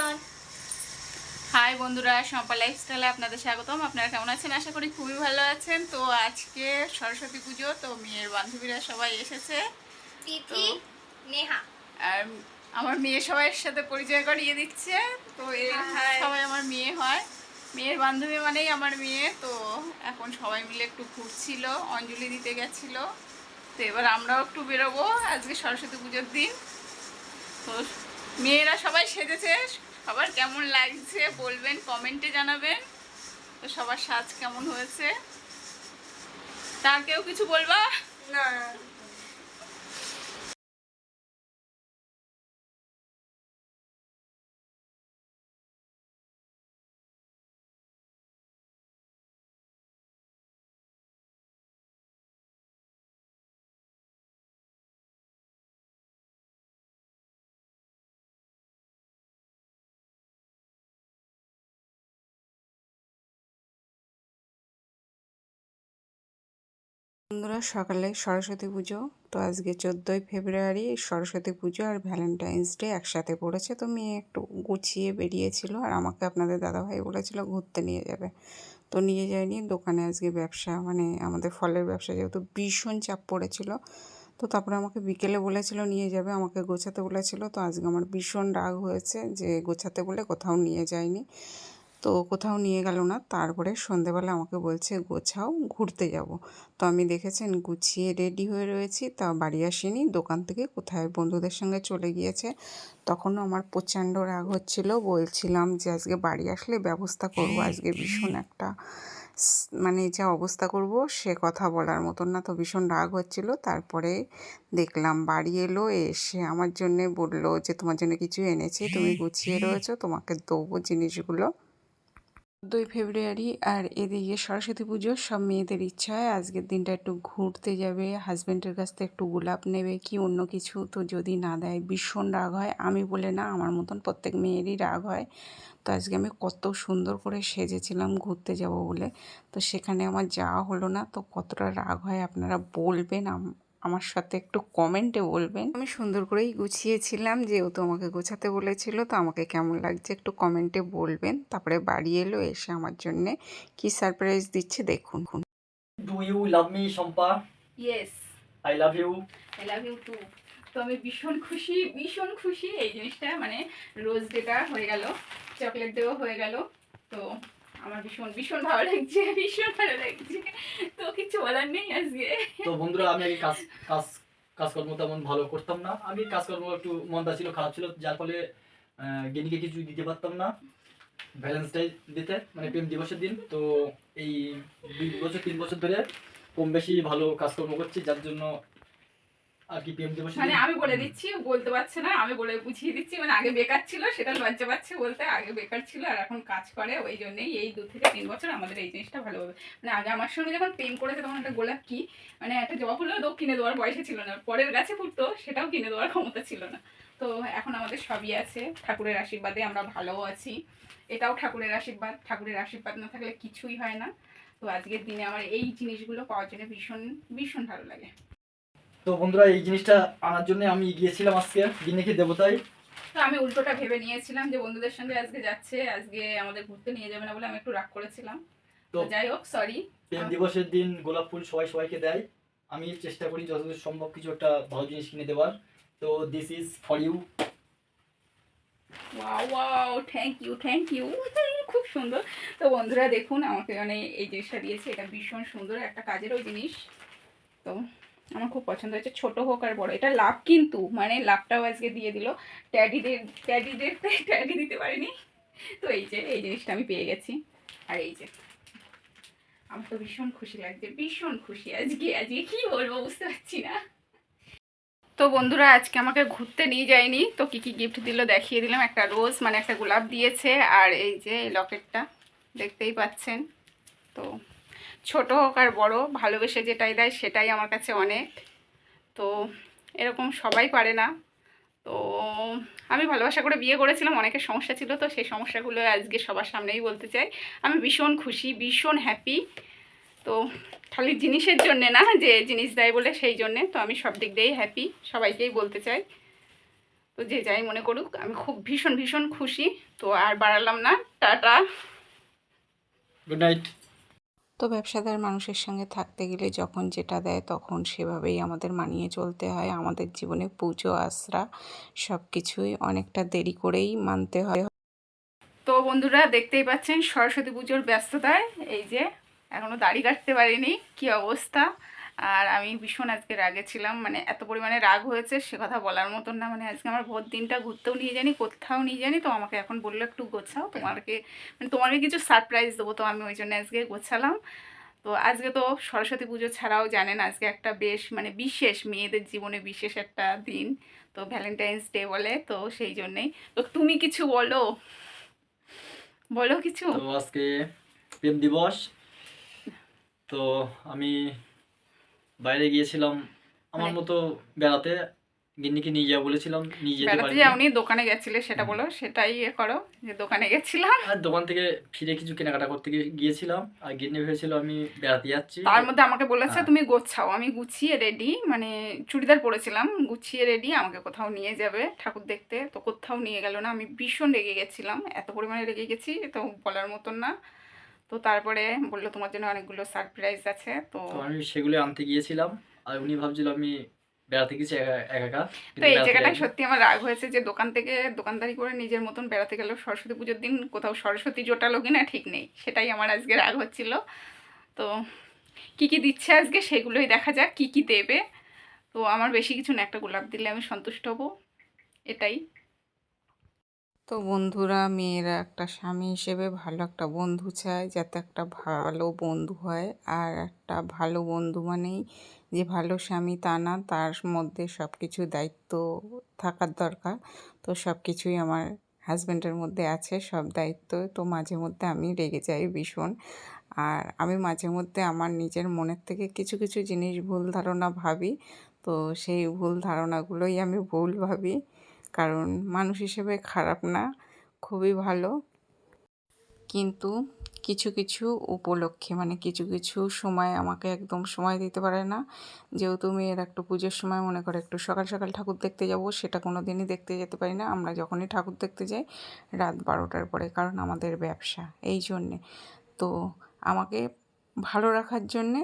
On high বন্ধুরা সম্পা লাইফস্টাইলে আপনাদের স্বাগতম। আপনারা কেমন আছেন? আশা করি খুবই ভালো আছেন। তো আজকে সরস্বতী পুজো তো মেয়ের বান্ধবীরা সবাই এসেছে। তিথি তো- নেহা আর আমার মেয়ে সবাইয়ের সাথে পরিচয় করিয়ে দিচ্ছে। তো সবাই আমার মেয়ে হয়। মেয়ের বান্ধবী মানেই আমার মেয়ে। তো এখন সবাই মিলে একটু ঘুরছিল অঞ্জলি দিতে গেছিল। তো এবার আমরাও একটু বেরোবো আজকে সরস্বতী পুজোর দিন। তো মেয়েরা সবাই সেজেছে, সবার কেমন লাগছে বলবেন, কমেন্টে জানাবেন। তো সবার সাজ কেমন হয়েছে? তার কেউ কিছু বলবা? না। বন্ধুরা, সকালে সরস্বতী পুজো। তো আজকে চোদ্দোই ফেব্রুয়ারি, সরস্বতী পুজো আর ভ্যালেন্টাইন্স ডে একসাথে পড়েছে। তো মেয়ে একটু গুছিয়ে বেরিয়েছিল আর আমাকে আপনাদের দাদাভাই বলেছিল ঘুরতে নিয়ে যাবে। তো নিয়ে যায়নি। দোকানে আজকে ব্যবসা মানে আমাদের ফলের ব্যবসা যেহেতু ভীষণ চাপ পড়েছিল, তো তারপরে আমাকে বিকেলে বলেছিল নিয়ে যাবে, আমাকে গোছাতে বলেছিল। তো আজকে আমার ভীষণ রাগ হয়েছে যে গোছাতে বলে কোথাও নিয়ে যায়নি। তো কোথাও নিয়ে গেল না। তারপরে সন্ধেবেলা আমাকে বলছে, গোছাও, ঘুরতে যাব। তো আমি দেখেছেন গুছিয়ে রেডি হয়ে রয়েছি। তা বাড়ি আসিনি। দোকান থেকে কোথায় বন্ধুদের সঙ্গে চলে গিয়েছে, তখনও আমার প্রচণ্ড রাগ হচ্ছিল। বলছিলাম যে, আজকে বাড়ি আসলে ব্যবস্থা করব। আজকে ভীষণ একটা মানে যা অবস্থা করব, সে কথা বলার মতন না। তো ভীষণ রাগ হচ্ছিল। তারপরে দেখলাম বাড়ি এলো, এসে আমার জন্যে বলল যে, তোমার জন্য কিছু এনেছি, তুমি গুছিয়ে রয়েছো, তোমাকে দেবো জিনিসগুলো। চোদ্দোই ফেব্রুয়ারি আর এদিকে সরস্বতী পুজো, সব মেয়েদের ইচ্ছা হয় আজকের দিনটা একটু ঘুরতে যাবে। হাজব্যান্ডের কাছ থেকে একটু গোলাপ নেবে, কি অন্য কিছু? তো যদি না দেয়, ভীষণ রাগ হয়। আমি বলে, না, আমার মতন প্রত্যেক মেয়েরই রাগ হয়। তো আজকে আমি কত সুন্দর করে সেজেছিলাম ঘুরতে যাব বলে। তো সেখানে আমার যাওয়া হলো না। তো কতটা রাগ হয় আপনারা বলবেন আমার সাথে একটু কমেন্টে বলবেন। আমি সুন্দর করেই গুছিয়েছিলাম যেহেতু আমাকে গোছাতে বলেছিল তো আমাকে কেমন লাগছে একটু কমেন্টে বলবেন। তারপরে বাড়ি এলো এসে আমার জন্যে কি সারপ্রাইজ দিচ্ছে দেখুন। Do you love me, Shampa? Yes I love you. I love you too তো আমি ভীষণ খুশি ভীষণ খুশি এই জিনিসটা মানে রোজ ডেটা হয়ে গেল চকলেট ডেও হয়ে গেল তো আমার ভীষণ ভীষণ ভালো লাগছে, ভীষণ ভালো লাগছে। তো কিছু বলার নেই আজকে। তো বন্ধুরা, আমি আগে কাজ কাজ, কাজকর্ম তেমন ভালো করতাম না। আমি কাজকর্ম একটু মন্দা ছিল খারাপ ছিল, যার ফলে গেনিকে কিছু দিতে পারতাম না। ব্যালেন্স ডে দিতে মানে প্রেম দিবসের দিন। তো এই দুই বছর, তিন বছর ধরে কম বেশি ভালো কাজকর্ম করছি, যার জন্য আর কি প্রেম দিবসের মানে আমি বলে দিচ্ছি বলতে পারছে না আমি বলে বুঝিয়ে দিচ্ছি মানে আগে বেকার ছিল সেটা লজ্জা পাচ্ছে বলতে আগে বেকার ছিল আর এখন কাজ করে ওই জন্যই এই দু থেকে তিন বছর আমাদের এই জিনিসটা ভালো হবে মানে আগে আমার সঙ্গে যখন প্রেম করেছে তখন একটা গোলাপ কি মানে একটা জবা ফুলও তো কিনে দেওয়ার বয়সে ছিল না পরের গাছে ফুটতো সেটাও কিনে দেওয়ার ক্ষমতা ছিল না। তো এখন আমাদের সবই আছে ঠাকুরের আশীর্বাদে আমরা ভালোও আছি। এটাও ঠাকুরের আশীর্বাদ ঠাকুরের আশীর্বাদ না থাকলে কিছুই হয় না। তো আজকের দিনে আমার এই জিনিসগুলো পাওয়ার জন্য ভীষণ ভীষণ ভালো লাগে। তো বন্ধুরা এই জিনিসটা আনার জন্য আমি গিয়েছিলাম আজকে গিনিকে দেবতাই? তো আমি উল্টোটা ভেবে নিয়েছিলাম যে বন্ধুদের সঙ্গে আজকে যাচ্ছে আজকে আমাদের ঘুরতে নিয়ে যাবে না বলে আমি একটু রাগ করেছিলাম। তো তো যাই হোক সরি প্রেম দিবসের দিন গোলাপ ফুল সবাই সবাইকে দেয়। আমি চেষ্টা করি যতদূর সম্ভব কিছু একটা ভালো জিনিস কিনে দেওয়ার। তো this is for you wow wow thank you thank you খুব সুন্দর। তো বন্ধুরা দেখুন আমাকে মানে এই জিনিসটা দিয়েছে। এটা ভীষণ সুন্দর একটা কাজেরও জিনিস। তো আমার খুব পছন্দ হয়েছে, ছোট হোক আর বড়। এটা লাভ কিন্তু মানে লাভটাও আজকে দিয়ে দিল। ট্যাডিদের ট্যাডিদের ট্যাডি দিতে পারিনি। তো এই যে, এই জিনিসটা আমি পেয়ে গেছি। আর এই যে, আমার তো ভীষণ খুশি লাগছে, ভীষণ খুশি আজকে আজকে কি বলব বুঝতে পারছি না। তো বন্ধুরা, আজকে আমাকে ঘুরতে নিয়ে যায়নি। তো কি কি গিফট দিল দেখিয়ে দিলাম। একটা রোজ মানে একটা গোলাপ দিয়েছে। আর এই যে লকেটটা দেখতেই পাচ্ছেন। তো ছোট হোক আর বড়, ভালোবেসে যেটাই দেয় সেটাই আমার কাছে অনেক। তো এরকম সবাই পারে না। তো আমি ভালোবাসা করে বিয়ে করেছিলাম, অনেকের সমস্যা ছিল, তো সেই সমস্যাগুলো আজকে সবার সামনেই বলতে চাই। আমি ভীষণ খুশি, ভীষণ হ্যাপি তো খালি জিনিসের জন্যে না, যে জিনিস দেয় বলে সেই জন্যে। তো আমি সব দিক দিয়েই হ্যাপি সবাইকেই বলতে চাই। তো যে যাই মনে করুক, আমি খুব ভীষণ ভীষণ খুশি। তো আর বাড়ালাম না, টাটা। গুড নাইট তো ব্যবসাদার মানুষের সঙ্গে থাকতে গেলে যখন যেটা দেয় তখন সেভাবেই আমাদের মানিয়ে চলতে হয়। আমাদের জীবনে পুজো, আশ্রা সব কিছুই অনেকটা দেরি করেই মানতে হয়। তো বন্ধুরা, দেখতেই পাচ্ছেন সরস্বতী পুজোর ব্যস্ততায়। এই যে এখনও দাড়ি কাটতে পারিনি। কি অবস্থা? আর আমি ভীষণ আজকে রাগে ছিলাম মানে এত পরিমাণে রাগ হয়েছে সে কথা বলার মতন না মানে আজকে আমার ভোর দিনটা ঘুরতেও নিয়ে জানি কোথাও নিয়ে জানি তো আমাকে এখন বলল একটু গোছাও তোমাকে মানে তোমাকে কিছু সারপ্রাইজ দেবো, তো আমি ওই জন্য আজকে গোছালাম। তো আজকে তো সরস্বতী পুজো ছাড়াও জানেন আজকে একটা বেশ মানে বিশেষ, মেয়েদের জীবনে বিশেষ একটা দিন, তো ভ্যালেন্টাইন্স ডে বলে, তো সেই জন্যেই। তো তুমি কিছু বলো বলো কিছু? আজকে প্রেম দিবস, তো আমি বাইরে গিয়েছিলাম আমার মানে- মতো বেড়াতে গিন্নিকে নিয়ে যাব বলেছিলাম নিয়ে যেতে বেড়াতে পারিনি। যাওনি দোকানে গেছিলে সেটা বলো সেটাই ইয়ে করো যে দোকানে গেছিলাম। আর দোকান থেকে ফিরে কিছু কেনাকাটা করতে গিয়ে- গিয়েছিলাম আর গিন্নি ভেবেছিল আমি বেড়াতে যাচ্ছি। তার মধ্যে আমাকে বলেছে হ্যাঁ। তুমি গোছাও আমি গুছিয়ে রেডি মানে চুড়িদার পরেছিলাম গুছিয়ে রেডি আমাকে কোথাও নিয়ে যাবে ঠাকুর দেখতে। তো কোথাও নিয়ে গেল না আমি ভীষণ রেগে গেছিলাম এত পরিমাণে রেগে গেছি তো বলার মতন না। তো তারপরে বলল তোমার জন্য অনেকগুলো সারপ্রাইজ আছে তো আমি সেগুলো আনতে গিয়েছিলাম আর উনি ভাবছিল আমি বেড়াতে গেছি একা তো এই বেড়াতে জায়গাটায় সত্যি আমার রাগ হয়েছে যে দোকান থেকে দোকানদারি করে নিজের মতন বেড়াতে গেল সরস্বতী পুজোর দিন কোথাও সরস্বতী জোটালো কিনা ঠিক নেই সেটাই আমার আজকে রাগ হচ্ছিল। তো কি কি দিচ্ছে আজকে সেগুলোই দেখা যাক কি কি দেবে। তো আমার বেশি কিছু না একটা গোলাপ দিলে আমি সন্তুষ্ট হব এটাই। তো বন্ধুরা, মেয়েরা একটা স্বামী হিসেবে ভালো একটা বন্ধু চায় যাতে একটা ভালো বন্ধু হয়। আর একটা ভালো বন্ধু মানেই যে ভালো স্বামী তা না, তার মধ্যে সব কিছু দায়িত্ব থাকার দরকার। তো সব কিছুই আমার হাজব্যান্ডের মধ্যে আছে, সব দায়িত্ব তো মাঝে মধ্যে আমি রেগে যাই ভীষণ। আর আমি মাঝে মধ্যে আমার নিজের মনের থেকে কিছু কিছু জিনিস ভুল ধারণা ভাবি, তো সেই ভুল ধারণাগুলোই আমি ভুল ভাবি। কারণ মানুষ হিসেবে খারাপ না, খুবই ভালো। কিন্তু কিছু কিছু উপলক্ষে মানে কিছু কিছু সময় আমাকে একদম সময় দিতে পারে না। যেহেতু মেয়ের একটু পুজোর সময় মনে করে একটু সকাল সকাল ঠাকুর দেখতে যাব, সেটা কোনো দিনই দেখতে যেতে পারি না। আমরা যখনই ঠাকুর দেখতে যাই, রাত বারোটার পরে, কারণ আমাদের ব্যবসা, এই জন্যে। তো আমাকে ভালো রাখার জন্যে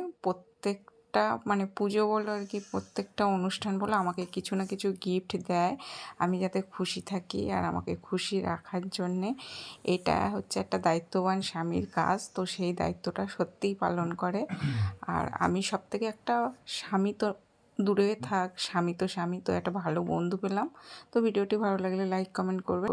প্রত্যেকটা মানে পুজো বলো আর কি, প্রত্যেকটা অনুষ্ঠান বলো আমাকে কিছু না কিছু গিফট দেয়। আমি যাতে খুশি থাকি আর আমাকে খুশি রাখার জন্যে। এটা হচ্ছে একটা দায়িত্ববান স্বামীর কাজ, তো সেই দায়িত্বটা সত্যিই পালন করে। আর আমি সব থেকে একটা স্বামী তো দূরে থাক, স্বামী তো স্বামী, তো একটা ভালো বন্ধু পেলাম। তো ভিডিওটি ভালো লাগলে লাইক কমেন্ট করবে।